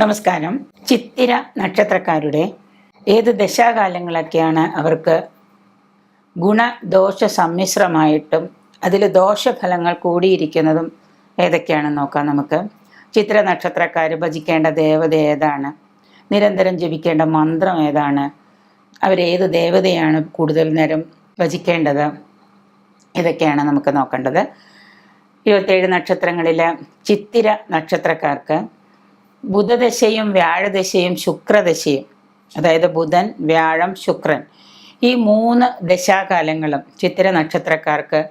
നമസ്കാരം. ചിത്തിര നക്ഷത്രക്കാരുടെ ഏത് ദശാകാലങ്ങളൊക്കെയാണ് അവർക്ക് ഗുണദോഷ സമ്മിശ്രമായിട്ടും അതിൽ ദോഷഫലങ്ങൾ കൂടിയിരിക്കുന്നതും ഏതൊക്കെയാണെന്ന് നോക്കാം നമുക്ക്. ചിത്ര നക്ഷത്രക്കാർ ഭജിക്കേണ്ട ദേവത ഏതാണ്? നിരന്തരം ജപിക്കേണ്ട മന്ത്രം ഏതാണ്? അവരേത് ദേവതയാണ് കൂടുതൽ നേരം ഭജിക്കേണ്ടത്? ഇതൊക്കെയാണ് നമുക്ക് നോക്കേണ്ടത്. ഇരുപത്തേഴ് നക്ഷത്രങ്ങളിലെ ചിത്തിര നക്ഷത്രക്കാർക്ക് ബുധദശയും വ്യാഴദശയും ശുക്രദശയും. അതായത് ബുധൻ വ്യാഴം ശുക്രൻ. ഈ മൂന്ന് ദശാകാലങ്ങളും ചിത്തിര നക്ഷത്രക്കാർക്ക്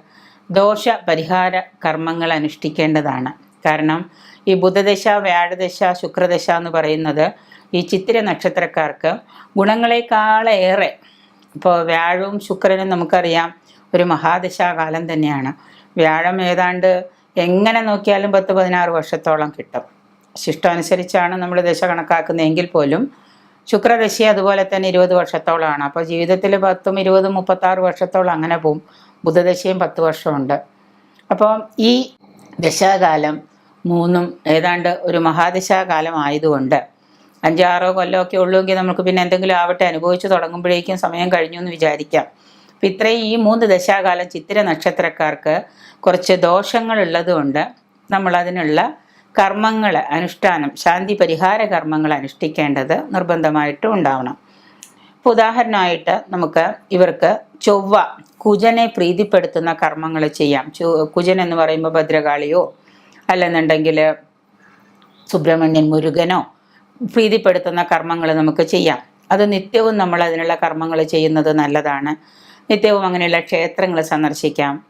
ദോഷ പരിഹാര കർമ്മങ്ങൾ അനുഷ്ഠിക്കേണ്ടതാണ്. കാരണം ഈ ബുധദശ വ്യാഴദശ ശുക്രദശ എന്ന് പറയുന്നത് ഈ ചിത്തിര നക്ഷത്രക്കാർക്ക് ഗുണങ്ങളെക്കാളേറെ. ഇപ്പോൾ വ്യാഴവും ശുക്രനും നമുക്കറിയാം ഒരു മഹാദശാകാലം തന്നെയാണ്. വ്യാഴം ഏതാണ്ട് എങ്ങനെ നോക്കിയാലും പത്ത് പതിനാറ് വർഷത്തോളം കിട്ടും. ശിഷ്ടാനുസരിച്ചാണ് നമ്മൾ ദശ കണക്കാക്കുന്നതെങ്കിൽ പോലും ശുക്രദശി അതുപോലെ തന്നെ ഇരുപത് വർഷത്തോളമാണ്. അപ്പോൾ ജീവിതത്തിൽ പത്തും ഇരുപതും മുപ്പത്താറ് വർഷത്തോളം അങ്ങനെ പോവും. ബുധദശയും പത്ത് വർഷമുണ്ട്. അപ്പോൾ ഈ ദശാകാലം മൂന്നും ഏതാണ്ട് ഒരു മഹാദശാകാലം ആയതുകൊണ്ട് അഞ്ചാറോ കൊല്ലമൊക്കെ ഉള്ളുവെങ്കിൽ നമുക്ക് പിന്നെ എന്തെങ്കിലും ആവട്ടെ അനുഭവിച്ച് തുടങ്ങുമ്പോഴേക്കും സമയം കഴിഞ്ഞു എന്ന് വിചാരിക്കാം. അപ്പം ഇത്രയും ഈ മൂന്ന് ദശാകാലം ചിത്തിര നക്ഷത്രക്കാർക്ക് കുറച്ച് നമ്മൾ അതിനുള്ള കർമ്മങ്ങൾ അനുഷ്ഠാനം ശാന്തി പരിഹാര കർമ്മങ്ങൾ അനുഷ്ഠിക്കേണ്ടത് നിർബന്ധമായിട്ടും ഉണ്ടാവണം. ഇപ്പോൾ ഉദാഹരണമായിട്ട് നമുക്ക് ഇവർക്ക് ചൊവ്വ കുജനെ പ്രീതിപ്പെടുത്തുന്ന കർമ്മങ്ങൾ ചെയ്യാം. കുജൻ എന്ന് പറയുമ്പോൾ ഭദ്രകാളിയോ അല്ലെന്നുണ്ടെങ്കിൽ സുബ്രഹ്മണ്യൻ മുരുകനോ പ്രീതിപ്പെടുത്തുന്ന കർമ്മങ്ങൾ നമുക്ക് ചെയ്യാം. അത് നിത്യവും നമ്മൾ അതിനുള്ള കർമ്മങ്ങൾ ചെയ്യുന്നത് നല്ലതാണ്. നിത്യവും അങ്ങനെയുള്ള ക്ഷേത്രങ്ങൾ സന്ദർശിക്കാം.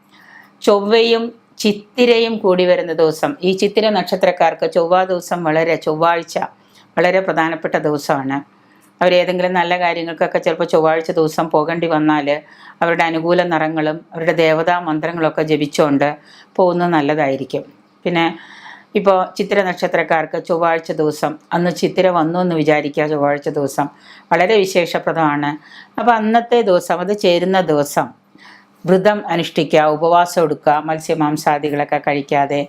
ചൊവ്വയും ചിത്തിരയും കൂടി വരുന്ന ദിവസം. ഈ ചിത്തിര നക്ഷത്രക്കാർക്ക് ചൊവ്വ ദിവസം വളരെ ചൊവ്വാഴ്ച വളരെ പ്രധാനപ്പെട്ട ദിവസമാണ്. അവർ ഏതെങ്കിലും നല്ല കാര്യങ്ങൾക്കൊക്കെ ചിലപ്പോൾ ചൊവ്വാഴ്ച ദിവസം പോകേണ്ടി വന്നാൽ അവരുടെ അനുകൂല നിറങ്ങളും അവരുടെ ദേവതാ മന്ത്രങ്ങളൊക്കെ ജപിച്ചുകൊണ്ട് പോകുന്നത് നല്ലതായിരിക്കും. പിന്നെ ഇപ്പോൾ ചിത്തിര നക്ഷത്രക്കാർക്ക് ചൊവ്വാഴ്ച ദിവസം അന്ന് ചിത്തിര വന്നു എന്ന് വിചാരിക്കുക ചൊവ്വാഴ്ച ദിവസം വളരെ വിശേഷപ്രദമാണ്. അപ്പോൾ അന്നത്തെ ദിവസം അത് ചേരുന്ന ദിവസം വ്രതം അനുഷ്ഠിക്കുക ഉപവാസം എടുക്കുക മത്സ്യമാംസാദികളൊക്കെ കഴിക്കാതെ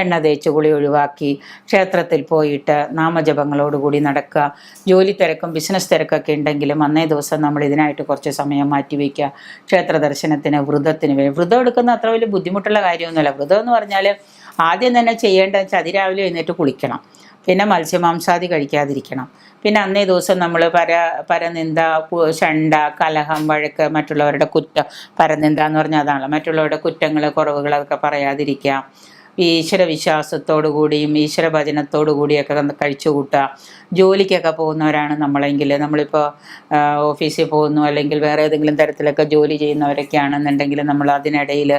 എണ്ണ തേച്ച് കുളി ഒഴിവാക്കി ക്ഷേത്രത്തിൽ പോയിട്ട് നാമജപങ്ങളോടുകൂടി നടക്കുക. ജോലി തിരക്കും ബിസിനസ് തിരക്കൊക്കെ ഉണ്ടെങ്കിലും അന്നേ ദിവസം നമ്മൾ ഇതിനായിട്ട് കുറച്ച് സമയം മാറ്റിവെക്കുക ക്ഷേത്ര ദർശനത്തിന് വ്രതത്തിന് വേണ്ടി വ്രതം എടുക്കുന്ന അത്ര വലിയ ബുദ്ധിമുട്ടുള്ള കാര്യമൊന്നുമല്ല. വ്രതം എന്ന് പറഞ്ഞാൽ ആദ്യം തന്നെ ചെയ്യേണ്ടതെന്ന് വെച്ചാൽ അതിരാവിലെ എഴുന്നേറ്റ് കുളിക്കണം. പിന്നെ മത്സ്യമാംസാദി കഴിക്കാതിരിക്കണം. പിന്നെ അന്നേ ദിവസം നമ്മൾ പര പരനിന്ദ ഷണ്ട കലഹം വഴക്ക് മറ്റുള്ളവരുടെ കുറ്റം പരനിന്ദ എന്ന് പറഞ്ഞാൽ അതാണല്ലോ മറ്റുള്ളവരുടെ കുറ്റങ്ങൾ കുറവുകൾ അതൊക്കെ പറയാതിരിക്കുക. ഈശ്വര വിശ്വാസത്തോടു കൂടിയും ഈശ്വര ഭജനത്തോടു കൂടിയൊക്കെ കഴിച്ചു കൂട്ടുക ജോലിക്കൊക്കെ പോകുന്നവരാണ് നമ്മളെങ്കിൽ. നമ്മളിപ്പോൾ ഓഫീസിൽ പോകുന്നു അല്ലെങ്കിൽ വേറെ ഏതെങ്കിലും തരത്തിലൊക്കെ ജോലി ചെയ്യുന്നവരൊക്കെ ആണെന്നുണ്ടെങ്കിൽ നമ്മൾ അതിനിടയിൽ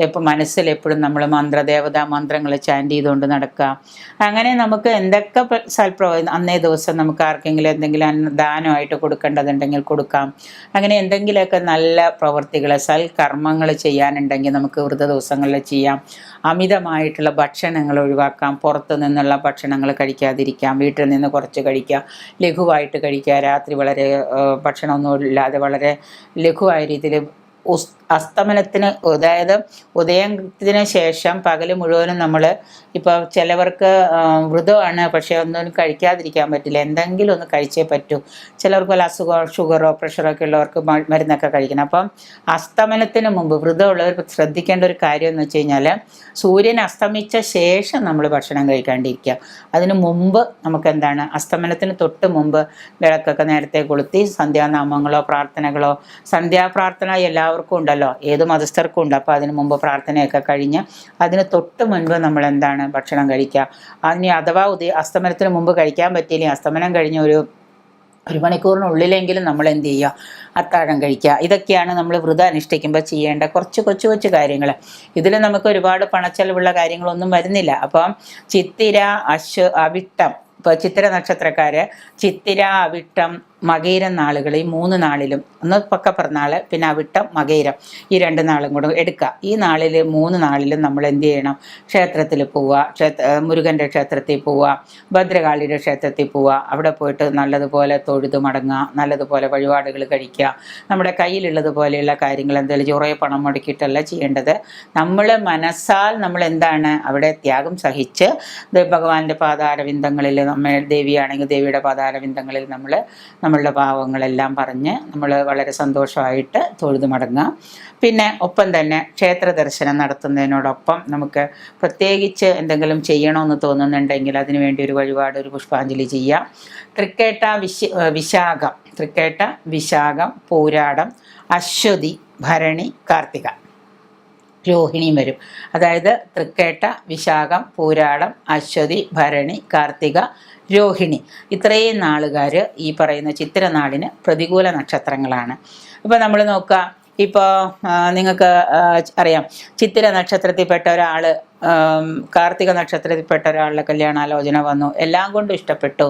എപ്പോൾ മനസ്സിൽ എപ്പോഴും നമ്മൾ മന്ത്രദേവതാ മന്ത്രങ്ങൾ ചാൻഡ് ചെയ്തുകൊണ്ട് നടക്കുക. അങ്ങനെ നമുക്ക് എന്തൊക്കെ പ്ര- സൽപ്രവ അന്നേ ദിവസം നമുക്ക് ആർക്കെങ്കിലും എന്തെങ്കിലും ദാനമായിട്ട് കൊടുക്കേണ്ടതുണ്ടെങ്കിൽ കൊടുക്കാം. അങ്ങനെ എന്തെങ്കിലുമൊക്കെ നല്ല പ്രവൃത്തികൾ സൽകർമ്മങ്ങൾ ചെയ്യാനുണ്ടെങ്കിൽ നമുക്ക് വ്രത ദിവസങ്ങളിൽ ചെയ്യാം. അമിതമായിട്ടുള്ള ഭക്ഷണങ്ങൾ ഒഴിവാക്കാം പുറത്തു നിന്നുള്ള ഭക്ഷണങ്ങൾ കഴിക്കാതിരിക്കാം വീട്ടിൽ നിന്ന് കുറച്ച് കഴിക്കുക ലഘുവായിട്ട് കഴിക്കുക. രാത്രി വളരെ ഭക്ഷണമൊന്നും ഇല്ലാതെ വളരെ ലഘുവായ രീതിയിൽ അസ്തമനത്തിന് അതായത് ഉദയത്തിന് ശേഷം പകൽ മുഴുവനും നമ്മൾ ഇപ്പോൾ ചിലവർക്ക് വൃതമാണ് പക്ഷേ ഒന്നും കഴിക്കാതിരിക്കാൻ പറ്റില്ല. എന്തെങ്കിലും ഒന്ന് കഴിച്ചേ പറ്റൂ. ചിലവർക്ക് വല്ല അസുഖം ഷുഗറോ പ്രഷറോ ഒക്കെ ഉള്ളവർക്ക് മരുന്നൊക്കെ കഴിക്കണം. അപ്പം അസ്തമനത്തിന് മുമ്പ് വ്രതമുള്ളവർ ശ്രദ്ധിക്കേണ്ട ഒരു കാര്യം എന്ന് വെച്ച് കഴിഞ്ഞാൽ സൂര്യൻ അസ്തമിച്ച ശേഷം നമ്മൾ ഭക്ഷണം കഴിക്കാണ്ടിരിക്കുക. അതിന് മുമ്പ് നമുക്ക് എന്താണ് അസ്തമനത്തിന് തൊട്ട് മുമ്പ് വിളക്കൊക്കെ നേരത്തെ കൊളുത്തി സന്ധ്യാനാമങ്ങളോ പ്രാർത്ഥനകളോ സന്ധ്യാപ്രാർത്ഥന എല്ലാവർക്കും ഉണ്ടല്ലോ ഏത് മതസ്ഥർക്കും ഉണ്ട്. അപ്പോൾ അതിന് മുമ്പ് പ്രാർത്ഥനയൊക്കെ കഴിഞ്ഞ് അതിന് തൊട്ട് മുൻപ് നമ്മൾ എന്താണ് ഭക്ഷണം കഴിക്കുക. അതിന് അഥവാ ഉദയ അസ്തമനത്തിന് മുമ്പ് കഴിക്കാൻ പറ്റിയില്ലെങ്കിൽ അസ്തമനം കഴിഞ്ഞ ഒരു ഒരു മണിക്കൂറിനുള്ളിലെങ്കിലും നമ്മൾ എന്ത് ചെയ്യുക? അത്താഴം കഴിക്കുക. ഇതൊക്കെയാണ് നമ്മൾ വ്രതം അനുഷ്ഠിക്കുമ്പോൾ ചെയ്യേണ്ട കുറച്ച് കൊച്ചു കൊച്ചു കാര്യങ്ങൾ. ഇതിൽ നമുക്ക് ഒരുപാട് പണച്ചെലവുള്ള കാര്യങ്ങളൊന്നും വരുന്നില്ല. അപ്പം ചിത്തിര അശ്വ അവിട്ടം. ഇപ്പോൾ ചിത്തിര നക്ഷത്രക്കാർ ചിത്തിര അവിട്ടം മകയിരം നാളുകൾ ഈ മൂന്ന് നാളിലും. ഒന്ന് പക്ക പക്കപ്പിറന്നാൾ പിന്നെ അവിട്ടം മകയിരം ഈ രണ്ട് നാളും കൂടെ എടുക്കുക. ഈ നാളിൽ മൂന്ന് നാളിലും നമ്മൾ എന്ത് ചെയ്യണം? ക്ഷേത്രത്തിൽ പോവുക. ക്ഷേത്ര മുരുകന്റെ ക്ഷേത്രത്തിൽ പോവുക. ഭദ്രകാളിയുടെ ക്ഷേത്രത്തിൽ പോവുക. അവിടെ പോയിട്ട് നല്ലതുപോലെ തൊഴുത് മടങ്ങുക. നല്ലതുപോലെ വഴിപാടുകൾ കഴിക്കുക. നമ്മുടെ കയ്യിലുള്ളതുപോലെയുള്ള കാര്യങ്ങൾ എന്തെങ്കിലും കുറേ പണം മുടക്കിയിട്ടല്ല ചെയ്യേണ്ടത്. നമ്മൾ മനസ്സാൽ നമ്മൾ എന്താണ്? അവിടെ ത്യാഗം സഹിച്ച് ഭഗവാന്റെ പാതാരവിന്ദങ്ങളിൽ നമ്മൾ ദേവിയാണെങ്കിൽ ദേവിയുടെ പാതാരവിന്ദങ്ങളിൽ നമ്മൾ നമ്മളുടെ പാവങ്ങളെല്ലാം പറഞ്ഞ് നമ്മൾ വളരെ സന്തോഷമായിട്ട് തൊഴുതു മടങ്ങാം. പിന്നെ ഒപ്പം തന്നെ ക്ഷേത്ര ദർശനം നടത്തുന്നതിനോടൊപ്പം നമുക്ക് പ്രത്യേകിച്ച് എന്തെങ്കിലും ചെയ്യണമെന്ന് തോന്നുന്നുണ്ടെങ്കിൽ അതിനുവേണ്ടി ഒരു വഴിപാട് ഒരു പുഷ്പാഞ്ജലി ചെയ്യാം. തൃക്കേട്ട വിശ വിശാഖം. തൃക്കേട്ട വിശാഖം പൂരാടം അശ്വതി ഭരണി കാർത്തിക. രോഹിണിയും വരും. അതായത് തൃക്കേട്ട വിശാഖം പൂരാടം അശ്വതി ഭരണി കാർത്തിക രോഹിണി. ഇത്രയും നാളുകാർ ഈ പറയുന്ന ചിത്രനാളിന് പ്രതികൂല നക്ഷത്രങ്ങളാണ്. ഇപ്പോൾ നമ്മൾ നോക്കുക ഇപ്പോൾ നിങ്ങൾക്ക് അറിയാം ചിത്തിര നക്ഷത്രത്തിൽപ്പെട്ട ഒരാൾ കാർത്തിക നക്ഷത്രത്തിൽപ്പെട്ട ഒരാളുടെ കല്യാണാലോചന വന്നു എല്ലാം കൊണ്ടും ഇഷ്ടപ്പെട്ടു.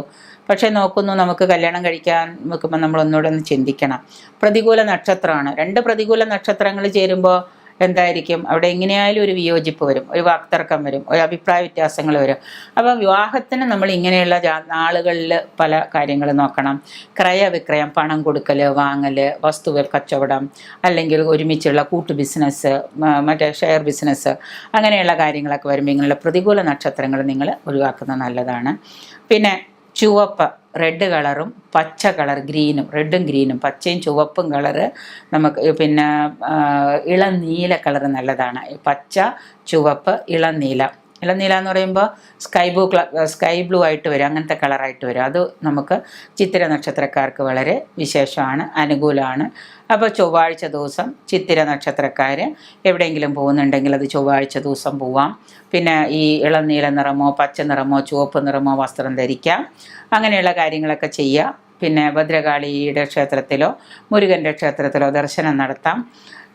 പക്ഷേ നോക്കുന്നു നമുക്ക് കല്യാണം കഴിക്കാൻ നോക്കുമ്പോൾ നമ്മൾ ഒന്നുകൂടെ ഒന്ന് ചിന്തിക്കണം. പ്രതികൂല നക്ഷത്രമാണ്. രണ്ട് പ്രതികൂല നക്ഷത്രങ്ങൾ ചേരുമ്പോൾ എന്തായിരിക്കും? അവിടെ എങ്ങനെയായാലും ഒരു വിയോജിപ്പ് വരും ഒരു വാക്തർക്കം വരും ഒരു അഭിപ്രായ വ്യത്യാസങ്ങൾ വരും. അപ്പോൾ വിവാഹത്തിന് നമ്മൾ ഇങ്ങനെയുള്ള നാളുകളിൽ പല കാര്യങ്ങൾ നോക്കണം. ക്രയവിക്രയം പണം കൊടുക്കൽ വാങ്ങൽ വസ്തുവ കച്ചവടം അല്ലെങ്കിൽ ഒരുമിച്ചുള്ള കൂട്ടു ബിസിനസ് മറ്റേ ഷെയർ ബിസിനസ് അങ്ങനെയുള്ള കാര്യങ്ങളൊക്കെ വരുമ്പോൾ ഇങ്ങനെയുള്ള പ്രതികൂല നക്ഷത്രങ്ങൾ നിങ്ങൾ ഒഴിവാക്കുന്നത് നല്ലതാണ്. പിന്നെ ചുവപ്പ് റെഡ് കളറും പച്ച കളർ ഗ്രീനും റെഡും ഗ്രീനും പച്ചയും ചുവപ്പും കളറ് നമുക്ക് പിന്നെ ഇളം നീല കളർ നല്ലതാണ്. പച്ച ചുവപ്പ് ഇളം നീല. ഇളനീല എന്ന് പറയുമ്പോൾ സ്കൈ ബ്ലൂ സ്കൈ ബ്ലൂ ആയിട്ട് വരും അങ്ങനത്തെ കളറായിട്ട് വരും. അത് നമുക്ക് ചിത്തിര നക്ഷത്രക്കാർക്ക് വളരെ വിശേഷമാണ് അനുകൂലമാണ്. അപ്പോൾ ചൊവ്വാഴ്ച ദിവസം ചിത്തിര നക്ഷത്രക്കാർ എവിടെയെങ്കിലും പോകുന്നുണ്ടെങ്കിൽ അത് ചൊവ്വാഴ്ച ദിവസം പോവാം. പിന്നെ ഈ ഇളനീല നിറമോ പച്ച നിറമോ ചുവപ്പ് നിറമോ വസ്ത്രം ധരിക്കാം. അങ്ങനെയുള്ള കാര്യങ്ങളൊക്കെ ചെയ്യാം. പിന്നെ ഭദ്രകാളിയുടെ ക്ഷേത്രത്തിലോ മുരുകന്റെ ക്ഷേത്രത്തിലോ ദർശനം നടത്താം.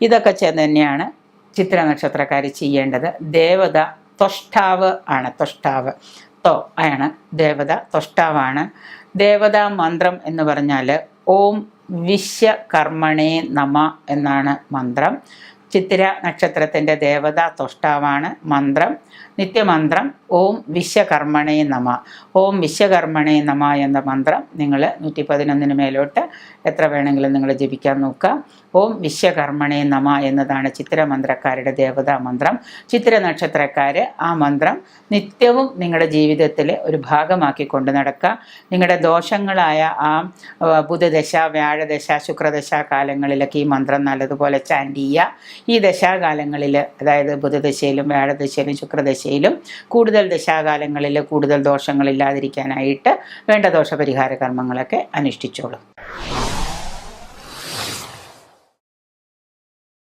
ഇതൊക്കെ തന്നെയാണ് ചിത്ര നക്ഷത്രക്കാർ ചെയ്യേണ്ടത്. ദേവത തൊഷ്ടാവ് ആണ് തൊഷ്ടാവ്. തോ ആണ് ദേവത തൊഷ്ടാവാണ്. ദേവതാ മന്ത്രം എന്ന് പറഞ്ഞാൽ ഓം വിശ്വകർമ്മണേ നമ എന്നാണ് മന്ത്രം. ചിത്തിര നക്ഷത്രത്തിന്റെ ദേവതാ തൊഷ്ടാവാണ് മന്ത്രം. നിത്യമന്ത്രം ഓം വിശ്വകർമ്മണേ നമ. ഓം വിശ്വകർമ്മണേ നമ എന്ന മന്ത്രം നിങ്ങൾ നൂറ്റി പതിനൊന്നിന് മേലോട്ട് എത്ര വേണമെങ്കിലും നിങ്ങൾ ജപിക്കാൻ നോക്കുക. ഓം വിശ്വകർമ്മണേ നമ എന്നതാണ് ചിത്രമന്ത്രക്കാരുടെ ദേവതാ മന്ത്രം. ചിത്ര നക്ഷത്രക്കാർ ആ മന്ത്രം നിത്യവും നിങ്ങളുടെ ജീവിതത്തിൽ ഒരു ഭാഗമാക്കി കൊണ്ടു നടക്കുക. നിങ്ങളുടെ ദോഷങ്ങളായ ആ ബുധദശ വ്യാഴദശ ശുക്രദശ കാലങ്ങളിലൊക്കെ ഈ മന്ത്രം നല്ലതുപോലെ ചാൻഡ് ചെയ്യുക ഈ ദശാകാലങ്ങളിൽ അതായത് ബുധദശയിലും വ്യാഴദശയിലും ശുക്രദശയിലും കൂടുതൽ ദശാകാലങ്ങളിൽ കൂടുതൽ ദോഷങ്ങളില്ലാതിരിക്കാനായിട്ട് വേണ്ട ദോഷപരിഹാര കർമ്മങ്ങളൊക്കെ അനുഷ്ഠിച്ചോളും.